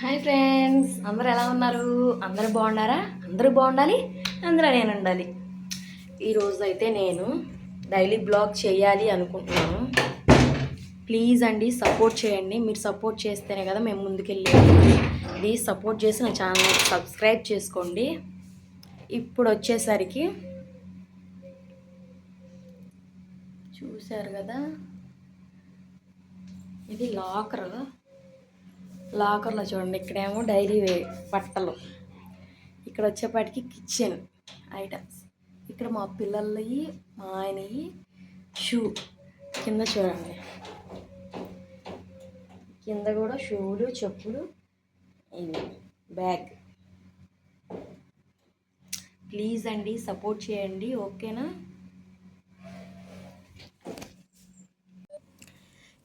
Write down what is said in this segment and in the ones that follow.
Hi friends అందరూ ఎలా ఉన్నారు? అందరూ బాగున్నారా? అందరూ బాగుండాలి అందరూ నేను ఉండాలి. ఈరోజు అయితే నేను డైలీ బ్లాగ్ చేయాలి అనుకుంటున్నాను. ప్లీజ్ అండి సపోర్ట్ చేయండి. మీరు సపోర్ట్ చేస్తేనే కదా మేము ముందుకెళ్ళేది. ప్లీజ్ సపోర్ట్ చేసి నా ఛానల్ సబ్స్క్రైబ్ చేసుకోండి. ఇప్పుడు వచ్చేసరికి చూశారు కదా? ఇది లాకర్. లాకర్లో చూడండి ఇక్కడేమో డైలీ వే బట్టలు. ఇక్కడ వచ్చేపాటికి కిచెన్ ఐటమ్స్. ఇక్కడ మా పిల్లలవి మా ఆయనవి షూ కింద చూడండి. కింద కూడా షూలు చెప్పులు ఇవి బ్యాగ్. ప్లీజ్ అండి సపోర్ట్ చేయండి ఓకేనా?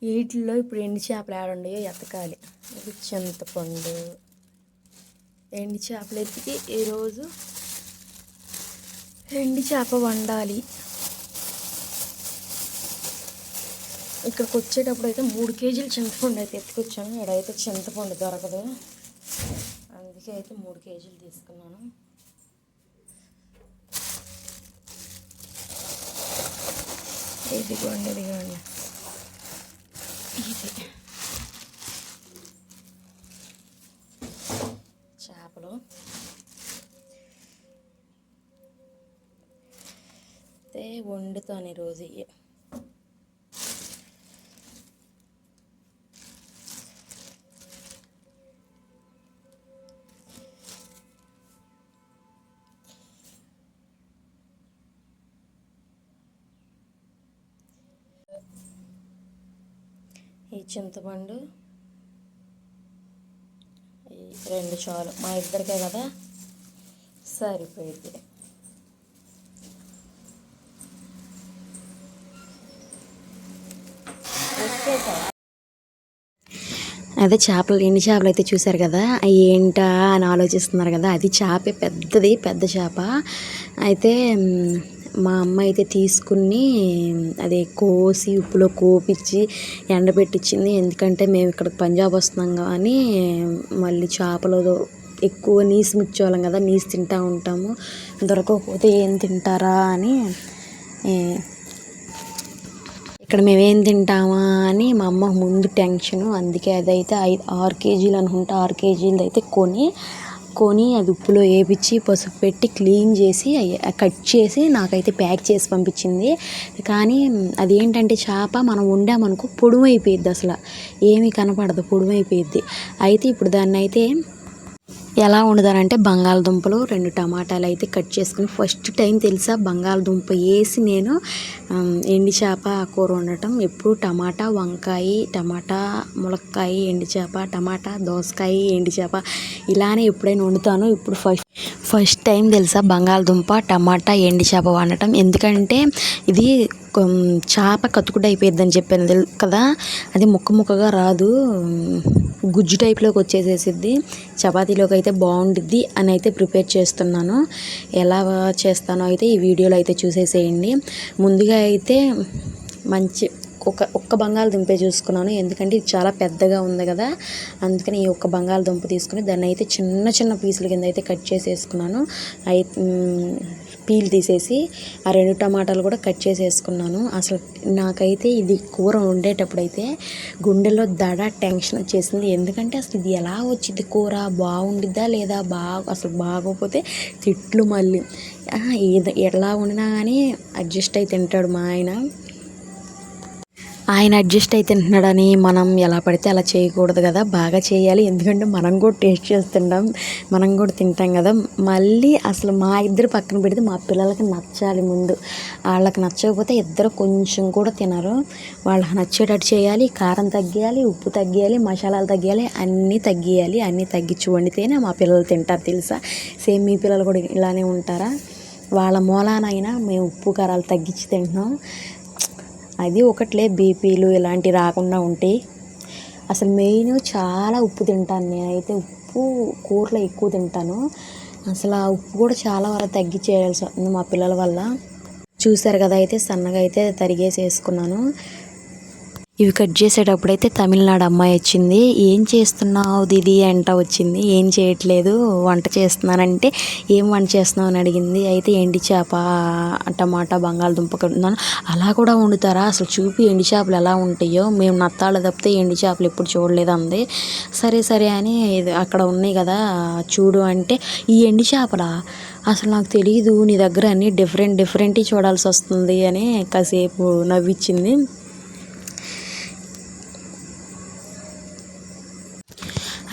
వీటిల్లో ఇప్పుడు ఎన్ని చేపలు ఆడుండయో ఎతకాలి. ఇది చింతపండు. ఎండి చేపలు ఎత్తికి ఈరోజు ఎండి చేప వండాలి. ఇక్కడికి వచ్చేటప్పుడు అయితే మూడు కేజీలు చింతపండు అయితే ఎత్తుకొచ్చాను. ఇక్కడైతే చింతపండు దొరకదు. అందుకే అయితే మూడు కేజీలు తీసుకున్నాను. ఇదిగోండి ఇదిగోండి. ఇది. చేపలు అయితే వండుతాను ఈరోజు. ఇవి ఈ చింతపండు రెండు చాలు. మా ఇద్దరికే కదా? సరిపోయింది. అదే చేపలు ఎండి చేపలు అయితే చూసారు కదా? అవి ఏంటా అని ఆలోచిస్తున్నారు కదా? అది చేపే పెద్దది పెద్ద చేప. అయితే మా అమ్మ అయితే తీసుకుని అది కోసి ఉప్పులో కోపించి ఎండబెట్టించింది ఎందుకంటే మేము ఇక్కడ పంజాబ్ వస్తున్నాం కానీ మళ్ళీ చేపలు ఎక్కువ నీసు ముచ్చేవాళ్ళం కదా నీసు తింటూ ఉంటాము. దొరకకపోతే ఏం తింటారా అని ఇక్కడ మేమేం తింటామా అని మా అమ్మ ముందు టెన్షన్. అందుకే అదైతే ఐదు ఆరు కేజీలు అనుకుంటా ఆరు కేజీలు అయితే కొని కొని అది ఉప్పులో వేపించి పసుపు పెట్టి క్లీన్ చేసి కట్ చేసి నాకైతే ప్యాక్ చేసి పంపించింది. కానీ అది ఏంటంటే చేప మనం వండామనుకో పొడుమైపోయిద్ది అసలు. ఏమీ కనపడదు పొడుమైపోయిద్ది అయితే ఇప్పుడు దాన్ని అయితే ఎలా వండుతానంటే బంగాళదుంపలు రెండు టమాటాలు అయితే కట్ చేసుకుని ఫస్ట్ టైం తెలుసా బంగాళదుంప వేసి నేను ఎండి చేప కూర వండటం. ఎప్పుడు టమాటా వంకాయ టమాటా ములక్కాయ ఎండి చేప టమాటా దోసకాయ ఎండి చేప ఇలానే ఎప్పుడైనా వండుతాను. ఇప్పుడు ఫస్ట్ ఫస్ట్ టైం తెలుసా బంగాళదుంప టమాటా ఎండి చేప వండటం. ఎందుకంటే ఇది చేప కతుకుడు అయిపోయిద్దని చెప్పాను కదా? అది ముక్క ముక్కగా రాదు. గుజ్జు టైప్లోకి వచ్చేసేసిద్ది. చపాతీలోకి అయితే బాగుండిద్ది అని అయితే ప్రిపేర్ చేస్తున్నాను. ఎలా చేస్తానో అయితే ఈ వీడియోలో అయితే చూసేసేయండి. ముందుగా అయితే మంచి ఒక ఒక్క బంగాళదుంపే చూసుకున్నాను. ఎందుకంటే ఇది చాలా పెద్దగా ఉంది కదా. అందుకని ఈ ఒక్క బంగాళదుంప తీసుకుని దాన్ని అయితే చిన్న చిన్న పీసుల కింద అయితే కట్ చేసేసుకున్నాను. అయి పీల్ తీసేసి ఆ రెండు టమాటాలు కూడా కట్ చేసేసుకున్నాను. అసలు నాకైతే ఇది కూర వండేటప్పుడు అయితే గుండెలో దడ టెన్షన్ వచ్చేసింది. ఎందుకంటే అసలు ఇది ఎలా వచ్చింది కూర? బాగుండిద్దా లేదా? బాగా అసలు బాగోకపోతే తిట్లు మళ్ళీ. ఏదో ఎలా వండినా కానీ అడ్జస్ట్ అయి తింటాడు మా ఆయన. ఆయన అడ్జస్ట్ అయి తింటున్నాడని మనం ఎలా పడితే అలా చేయకూడదు కదా. బాగా చేయాలి. ఎందుకంటే మనం కూడా టేస్ట్ చేస్తుంటాం. మనం కూడా తింటాం కదా. మళ్ళీ అసలు మా ఇద్దరు పక్కన పెడితే మా పిల్లలకి నచ్చాలి ముందు. వాళ్ళకి నచ్చకపోతే ఇద్దరు కొంచెం కూడా తినరు. వాళ్ళకి నచ్చేటట్టు చేయాలి. కారం తగ్గియాలి ఉప్పు తగ్గియాలి మసాలాలు తగ్గియాలి అన్నీ తగ్గియాలి. అన్నీ తగ్గించి వండితేనే మా పిల్లలు తింటారు తెలుసా. సేమ్ మీ పిల్లలు కూడా ఇలానే ఉంటారా? వాళ్ళ మూలానైనా మేము ఉప్పు కారాలు తగ్గించి తింటున్నాం. అది ఒకట్లే బీపీలు ఇలాంటివి రాకుండా ఉంటాయి అసలు మెయిన్ చాలా ఉప్పు తింటాను నేనైతే ఉప్పు కూరలో ఎక్కువ తింటాను. అసలు ఆ ఉప్పు కూడా చాలా వరకు తగ్గించేయాల్సి వస్తుంది మా పిల్లల వల్ల. చూసారు కదా అయితే సన్నగా అయితే తరిగేసి వేసుకున్నాను ఇవి కట్ చేసేటప్పుడైతే తమిళనాడు అమ్మాయి వచ్చింది. ఏం చేస్తున్నావు దిది? అంట వచ్చింది. ఏం చేయట్లేదు వంట చేస్తున్నానంటే ఏం వంట చేస్తున్నావు? అని అడిగింది. అయితే ఎండి చేప టమాటా బంగాళదుంప కడుతున్నాను. అలా కూడా వండుతారా? అసలు చూపి ఎండి చేపలు ఎలా ఉంటాయో. మేము నత్తాళ్ళు తప్పితే ఎండి చేపలు ఎప్పుడు చూడలేదు అంది. సరే సరే అని అక్కడ ఉన్నాయి కదా చూడు అంటే ఈ ఎండి చేపలా? అసలు నాకు తెలియదు నీ దగ్గర అన్ని డిఫరెంట్ డిఫరెంట్ చూడాల్సి వస్తుంది అని కాసేపు నవ్విచ్చింది.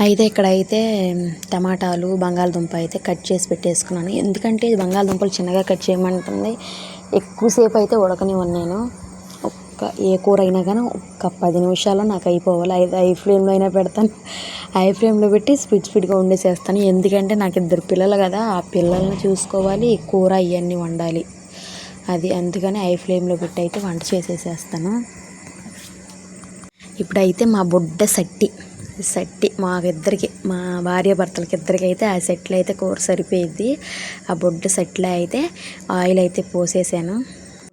అయితే ఇక్కడైతే టమాటాలు బంగాళదుంప అయితే కట్ చేసి పెట్టేసుకున్నాను. ఎందుకంటే బంగాళదుంపలు చిన్నగా కట్ చేయమంటుంది. ఎక్కువసేపు అయితే ఉడకనివ్వను నేను. ఒక్క ఏ కూర అయినా కానీ ఒక్క పది నిమిషాల్లో నాకు అయిపోవాలి. ఐదు ఐ ఫ్లేమ్లో అయినా పెడతాను. ఐ ఫ్లేమ్లో పెట్టి స్పీడ్ స్పీడ్గా వండేసేస్తాను. ఎందుకంటే నాకు ఇద్దరు పిల్లలు కదా ఆ పిల్లల్ని చూసుకోవాలి కూర ఇవన్నీ వండాలి. అది అందుకని ఐ ఫ్లేమ్లో పెట్టి అయితే వంట చేసేసేస్తాను. ఇప్పుడైతే మా బుడ్డ సట్టి సట్టి మా ఇద్దరికి మా భార్య భర్తలకి ఇద్దరికి అయితే ఆ సెట్లు అయితే కూర సరిపోయింది ఆ బొడ్డు సెట్లో అయితే ఆయిల్ అయితే పోసేసాను.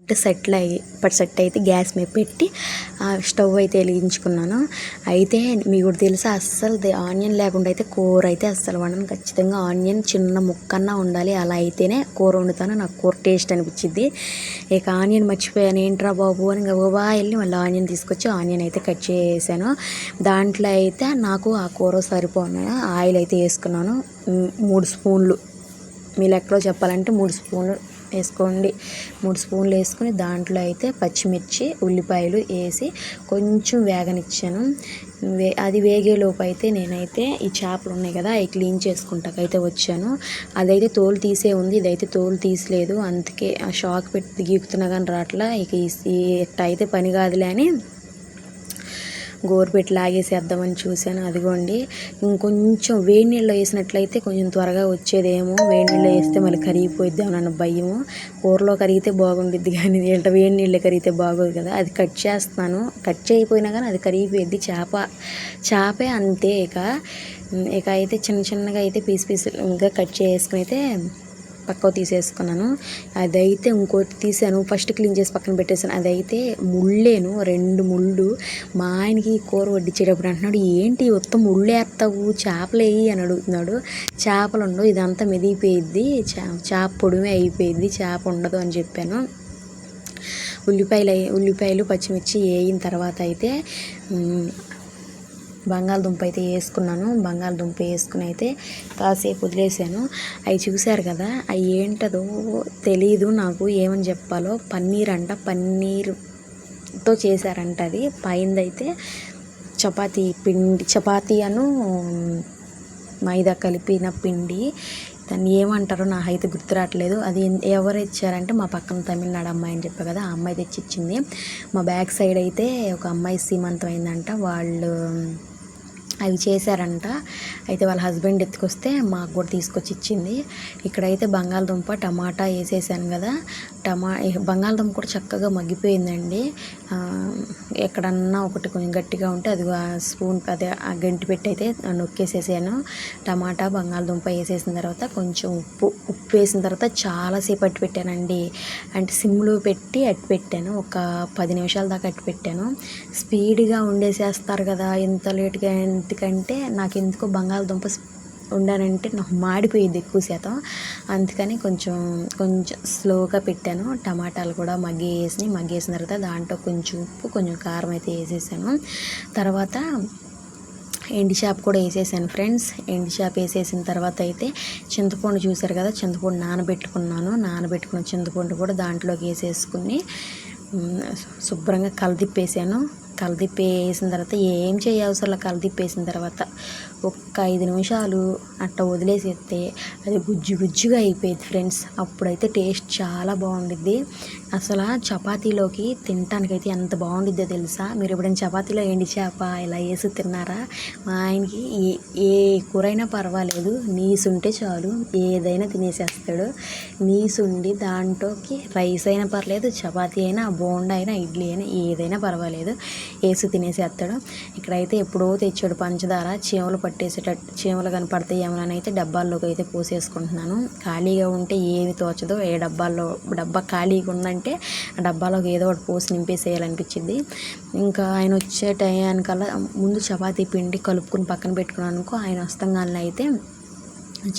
బొడ్డు సెట్లో అయ్యి ఇప్పటి సెట్ అయితే గ్యాస్ మీద పెట్టి ఆ స్టవ్ అయితే వెలిగించుకున్నాను. అయితే మీకు కూడా తెలుసా అస్సలు ఆనియన్ లేకుండా అయితే కూర అయితే అస్సలు వండను. ఖచ్చితంగా ఆనియన్ చిన్న ముక్కన్నా ఉండాలి. అలా అయితేనే కూర వండుతాను. నాకు కూర టేస్ట్ అనిపించింది ఇక ఆనియన్ మర్చిపోయాను. ఏంట్రా బాబు అని గబా వెళ్ళి మళ్ళీ ఆనియన్ తీసుకొచ్చి ఆనియన్ అయితే కట్ చేసాను. దాంట్లో అయితే నాకు ఆ కూర సరిపోను. ఆయిల్ అయితే వేసుకున్నాను. మూడు స్పూన్లు. మీ లెక్కలో చెప్పాలంటే మూడు స్పూన్లు వేసుకోండి. మూడు స్పూన్లు వేసుకుని దాంట్లో అయితే పచ్చిమిర్చి ఉల్లిపాయలు వేసి కొంచెం వేగనిచ్చాను. వే అది వేగేలోపు అయితే నేనైతే ఈ చేపలు ఉన్నాయి కదా అవి క్లీన్ చేసుకుంటాకైతే వచ్చాను. అదైతే తోలు తీసే ఉంది ఇదైతే తోలు తీసలేదు. అందుకే ఆ షాక్ పెట్టి గీకుతున్నా కానీ రావట్లా. ఇక ఈ ఇట్ట అయితే పని కాదులే అని గోరుపెట్టి లాగేసేద్దామని చూశాను. అదిగోండి ఇంకొంచెం వేడి నీళ్ళు వేసినట్లయితే కొంచెం త్వరగా వచ్చేదేమో. వేడి నీళ్ళు వేస్తే మళ్ళీ కరిగిపోయిద్ది అన్న భయము. కూరలో కరిగితే బాగుండిద్ది కానీ ఏంటంటే వేడి నీళ్ళు కరిగితే బాగోదు కదా. అది కట్ చేస్తాను కట్ చేయకపోయినా కానీ అది కరిగిపోయిద్ది. చేప చేపే అంతే ఇక. ఇక అయితే చిన్న చిన్నగా అయితే పీస్ ఇంకా కట్ చేసుకుని అయితే పక్కకు తీసేసుకున్నాను. అదైతే ఇంకోటి తీసాను. ఫస్ట్ క్లీన్ చేసి పక్కన పెట్టేసాను అదైతే ముళ్ళేను. రెండు ముళ్ళు. మా ఆయనకి కూర వడ్డించేటప్పుడు అంటున్నాడు ఏంటి మొత్తం ముళ్ళు వేస్తావు చేపలు వేయి అని అడుగుతున్నాడు. చేపలు ఉండవు. ఇదంతా మెదిగిపోయిద్ది. చేప పొడిమే అయిపోయింది చేప ఉండదు అని చెప్పాను. ఉల్లిపాయలు ఉల్లిపాయలు పచ్చిమిర్చి వేయిన తర్వాత అయితే బంగాళదుంప అయితే వేసుకున్నాను. బంగాళదుంప వేసుకుని అయితే కాసేపు వదిలేసాను. అవి చూశారు కదా అవి ఏంటదో తెలీదు నాకు ఏమని చెప్పాలో. పన్నీర్ అంట పన్నీర్తో చేశారంట అది. పైందైతే చపాతీ పిండి చపాతీ అను మైదా కలిపిన పిండి. దాన్ని ఏమంటారో నాకు అయితే గుర్తు రావట్లేదు. అది ఎవరు ఇచ్చారంటే మా పక్కన తమిళనాడు అమ్మాయి అని చెప్పా కదా ఆ అమ్మాయి తెచ్చి ఇచ్చింది మా బ్యాక్ సైడ్ అయితే ఒక అమ్మాయి సీమంతం అయిందంట వాళ్ళు అవి చేశారంట. అయితే వాళ్ళ హస్బెండ్ ఎత్తుకొస్తే మాకు కూడా తీసుకొచ్చి ఇచ్చింది. ఇక్కడైతే బంగాళదుంప టమాటా వేసేసాను కదా. టమా బంగాళదుంప కూడా చక్కగా మగ్గిపోయిందండి. ఎక్కడన్నా ఒకటి కొంచెం గట్టిగా ఉంటే అది ఆ స్పూన్ అదే ఆ గంటి పెట్టి అయితే నొక్కేసేసాను. టమాటా బంగాళదుంప వేసేసిన తర్వాత కొంచెం ఉప్పు ఉప్పు వేసిన తర్వాత చాలాసేపు అట్టు పెట్టానండి. అంటే సిమ్లో పెట్టి అట్టు పెట్టాను. ఒక పది నిమిషాల దాకా అట్టు పెట్టాను. స్పీడ్గా ఉండేసేస్తారు కదా ఎంత లేట్గా ఎందుకంటే నాకు ఎందుకో బంగాళదుంప ఉండానంటే నాకు మాడిపోయేది ఎక్కువ శాతం. అందుకని కొంచెం కొంచెం స్లోగా పెట్టాను. టమాటాలు కూడా మగ్గేసి మగ్గేసిన తర్వాత దాంట్లో కొంచెం ఉప్పు కొంచెం కారం అయితే వేసేసాను. తర్వాత ఎండి షాప్ కూడా వేసేసాను ఫ్రెండ్స్. ఎండి షాప్ వేసేసిన తర్వాత అయితే చింతపండు చూసారు కదా చింతపండు నానబెట్టుకున్నాను. నానబెట్టుకున్న చింతపండు కూడా దాంట్లోకి వేసేసుకుని శుభ్రంగా కలదిప్పేసాను. కలదిప్పి వేసిన తర్వాత ఏం చేయవసరం కలదిప్పేసిన తర్వాత ఒక్క ఐదు నిమిషాలు అట్ట వదిలేసేస్తే అది గుజ్జు గుజ్జుగా అయిపోయింది ఫ్రెండ్స్. అప్పుడైతే టేస్ట్ చాలా బాగుండిద్ది. అసలు చపాతీలోకి చపాతీలోకి తినటానికైతే ఎంత బాగుండిద్దో తెలుసా? మీరు ఎప్పుడైనా చపాతీలో ఎండి చేప ఇలా వేసి తిన్నారా? మా ఆయనకి ఏ ఏ కూరైనా పర్వాలేదు. నీసు ఉంటే చాలు. ఏదైనా తినేసేస్తాడు. నీసు ఉండి దాంట్లోకి రైస్ అయినా పర్లేదు చపాతీ అయినా బోండా అయినా ఇడ్లీ అయినా ఏదైనా పర్వాలేదు. వేసి తినేసేస్తాడు. ఇక్కడైతే ఎప్పుడో తెచ్చాడు పంచదార. చీమలు పట్టేసేటట్టు చీమలు కనపడతాయి అని అయితే డబ్బాల్లోకి అయితే పోసేసుకుంటున్నాను. ఖాళీగా ఉంటే ఏమి తోచదో ఏ డబ్బాల్లో డబ్బా ఖాళీగా ఉందంటే అంటే ఆ డబ్బాలోకి ఏదో ఒకటి పోసి నింపేసేయాలనిపించింది. ఇంకా ఆయన వచ్చే టయానికల్లా ముందు చపాతీ పిండి కలుపుకొని పక్కన పెట్టుకున్నాను అనుకో ఆయన వస్తంగానే అయితే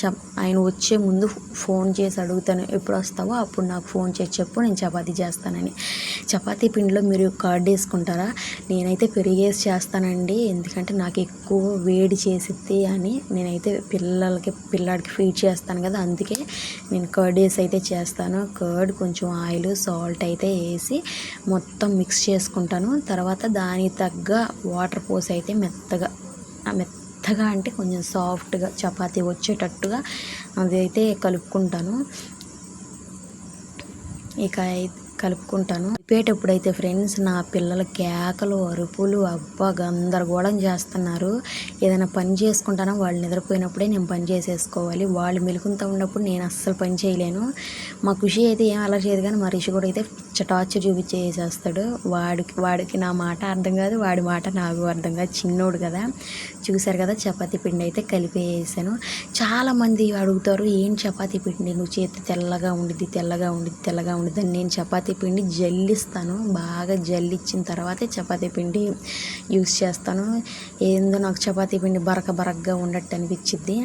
చెప్ ఆయన వచ్చే ముందు ఫోన్ చేసి అడుగుతాను ఎప్పుడు వస్తావో? అప్పుడు నాకు ఫోన్ చేసి చెప్పు నేను చపాతీ చేస్తానని. చపాతీ పిండిలో మీరు కర్డ్ వేసుకుంటారా? నేనైతే పెరిగేసి చేస్తానండి ఎందుకంటే నాకు ఎక్కువ వేడి చేసిద్ది అని నేనైతే పిల్లలకి పిల్లాడికి ఫీడ్ చేస్తాను కదా అందుకే నేను కర్డ్ వేసి అయితే చేస్తాను. కర్డ్ కొంచెం ఆయిల్ సాల్ట్ అయితే వేసి మొత్తం మిక్స్ చేసుకుంటాను. తర్వాత దానికి తగ్గ వాటర్ పోసి అయితే మెత్తగా ఆ మెత్తగా అంటే కొంచెం సాఫ్ట్గా చపాతీ వచ్చేటట్టుగా అదైతే కలుపుకుంటాను. ఇక కలుపుకుంటాను. కలిపేటప్పుడు అయితే ఫ్రెండ్స్ నా పిల్లల కేకలు అరుపులు అబ్బా గందరగోళం చేస్తున్నారు. ఏదైనా పని చేసుకుంటానో? వాళ్ళు నిద్రపోయినప్పుడే నేను పని చేసేసుకోవాలి. వాళ్ళు మెలుకుంటూ ఉన్నప్పుడు నేను అస్సలు పని చేయలేను. మా ఖుషి అయితే ఏం అలా చేయదు కానీ మా రిషి కూడా అయితే పిచ్చ టార్చర్ చూపించేసేస్తాడు. వాడికి వాడికి నా మాట అర్థం కాదు వాడి మాట నాకు అర్థం కాదు. చిన్నోడు కదా. చూశారు కదా చపాతీ పిండి అయితే కలిపేసాను. చాలామంది అడుగుతారు ఏం చపాతీ పిండి? నువ్వు చేతి తెల్లగా ఉండిద్ది తెల్లగా ఉండిద్ది తెల్లగా ఉండిద్ది అని. నేను చపాతీ చపాతీ పిండి జల్లిస్తాను. బాగా జల్లిచ్చిన తర్వాతే చపాతీ పిండి యూస్ చేస్తాను. ఏందో నాకు చపాతీ పిండి బరక బరకగా ఉన్నట్టు అనిపించింది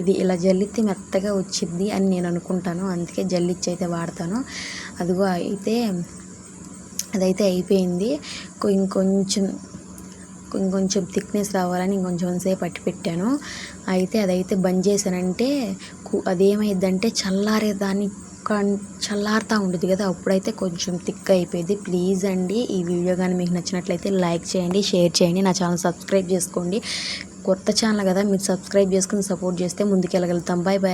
ఇది ఇలా జల్లితే మెత్తగా వచ్చిద్ది అని నేను అనుకుంటాను. అందుకే జల్లిచ్చి అయితే వాడతాను. అదిగో అయితే అదైతే అయిపోయింది. ఇంకొంచెం ఇంకొంచెం థిక్నెస్ రావాలని ఇంకొంచెం సేపు పట్టి పెట్టాను. అయితే అదైతే బంద్ చేశానంటే అదేమైందంటే చల్లారే కం చల్లారుతూ ఉండేది కదా. అప్పుడైతే కొంచెం థిక్ అయిపోయింది ప్లీజ్ అండి ఈ వీడియో కానీ మీకు నచ్చినట్లయితే లైక్ చేయండి షేర్ చేయండి నా ఛానల్ సబ్స్క్రైబ్ చేసుకోండి. కొత్త ఛానల్ కదా మీరు సబ్స్క్రైబ్ చేసుకుని సపోర్ట్ చేస్తే ముందుకెళ్ళగలుగుతాం. Bye bye